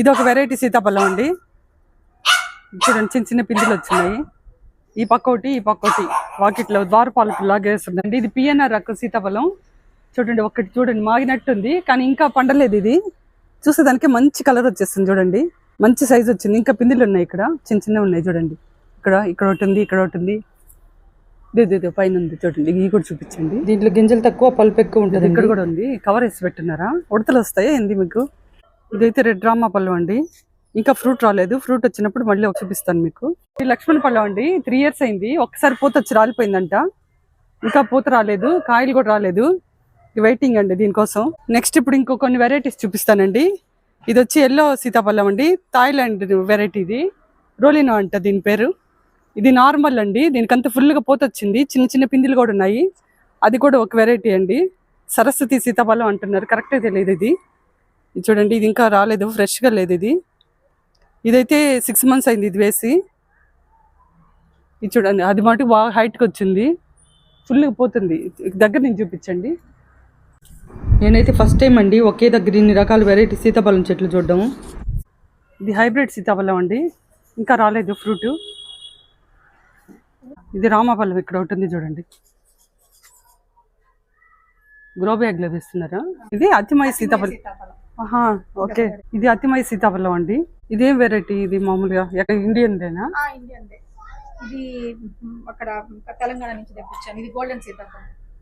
ఇది ఒక వెరైటీ సీతాఫలం అండి. చూడండి చిన్న చిన్న పిందులు వచ్చినాయి. ఈ పక్క ఒకటి ఈ పక్క ఒకటి వాకిట్లో ద్వారపాలకు లాగా వేస్తుందండి ఇది పిఎన్ఆర్ రకం సీతాఫలం. చూడండి ఒకటి చూడండి మాగినట్టుంది కానీ ఇంకా పండలేదు ఇది. చూసేదానికి మంచి కలర్ వచ్చేస్తుంది చూడండి. మంచి సైజ్ వచ్చింది. ఇంకా పిందులు ఉన్నాయి ఇక్కడ. చిన్న చిన్నవి ఉన్నాయి చూడండి. ఇక్కడ ఇక్కడ ఒకటి ఉంది ఇక్కడ ఒకటి ఉంది. ఇదో పైన ఉంది చూడండి. ఇవి కూడా చూపించండి. దీంట్లో గింజలు తక్కువ పలుపు ఎక్కువ ఉంటుంది ఇక్కడ కూడా ఉంది. కవర్ వేసి పెట్టున్నారా ఉడతలు వస్తాయా ఏంది మీకు? ఇదైతే రెడ్ రామ పళ్ళు అండి. ఇంకా ఫ్రూట్ రాలేదు. ఫ్రూట్ వచ్చినప్పుడు మళ్ళీ ఒక చూపిస్తాను మీకు. ఇది లక్ష్మణ పళ్ళం అండి. త్రీ ఇయర్స్ అయింది. ఒకసారి పూత వచ్చి రాలిపోయిందంట. ఇంకా పూత రాలేదు. కాయలు కూడా రాలేదు. వెయిటింగ్ అండి దీనికోసం. నెక్స్ట్ ఇప్పుడు ఇంకో కొన్ని వెరైటీస్ చూపిస్తానండి. ఇది వచ్చి ఎల్లో సీతాఫలం అండి. థాయిలాండ్ వెరైటీ ఇది. రోలినో అంట దీని పేరు. ఇది నార్మల్ అండి. దీనికంత ఫుల్గా పూత వచ్చింది. చిన్న చిన్న పిందులు కూడా ఉన్నాయి. అది కూడా ఒక వెరైటీ అండి. సరస్వతి సీతాఫలం అంటున్నారు. కరెక్టే తెలియదు ఇది. ఇది చూడండి ఇది ఇంకా రాలేదు ఫ్రెష్గా లేదు ఇది. ఇదైతే సిక్స్ మంత్స్ అయింది ఇది వేసి. ఇది చూడండి అది మటుకు బాగా హైట్కి వచ్చింది. ఫుల్గా పోతుంది. దగ్గర నుంచి చూపించండి. నేనైతే ఫస్ట్ టైం అండి ఒకే దగ్గర ఇన్ని రకాల వెరైటీ సీతాఫలం చెట్లు చూడడము ఇది హైబ్రిడ్ సీతాఫలం అండి. ఇంకా రాలేదు ఫ్రూట్ ఇది రామాఫలం ఇక్కడ ఒకటి ఉంది చూడండి. గ్రో వేస్తున్నారా? ఇది అతిమయ సీతాఫలం. ఓకే. ఇది అతిమయ సీతాఫలం అండి. ఇదేం వెరైటీ ఇది మామూలుగా ఎక్కడ ఇండియన్దేనా? ఇండియన్ ఇది అక్కడ తెలంగాణ నుంచి తెప్పించాను. ఇది గోల్డెన్ సీతాఫలం.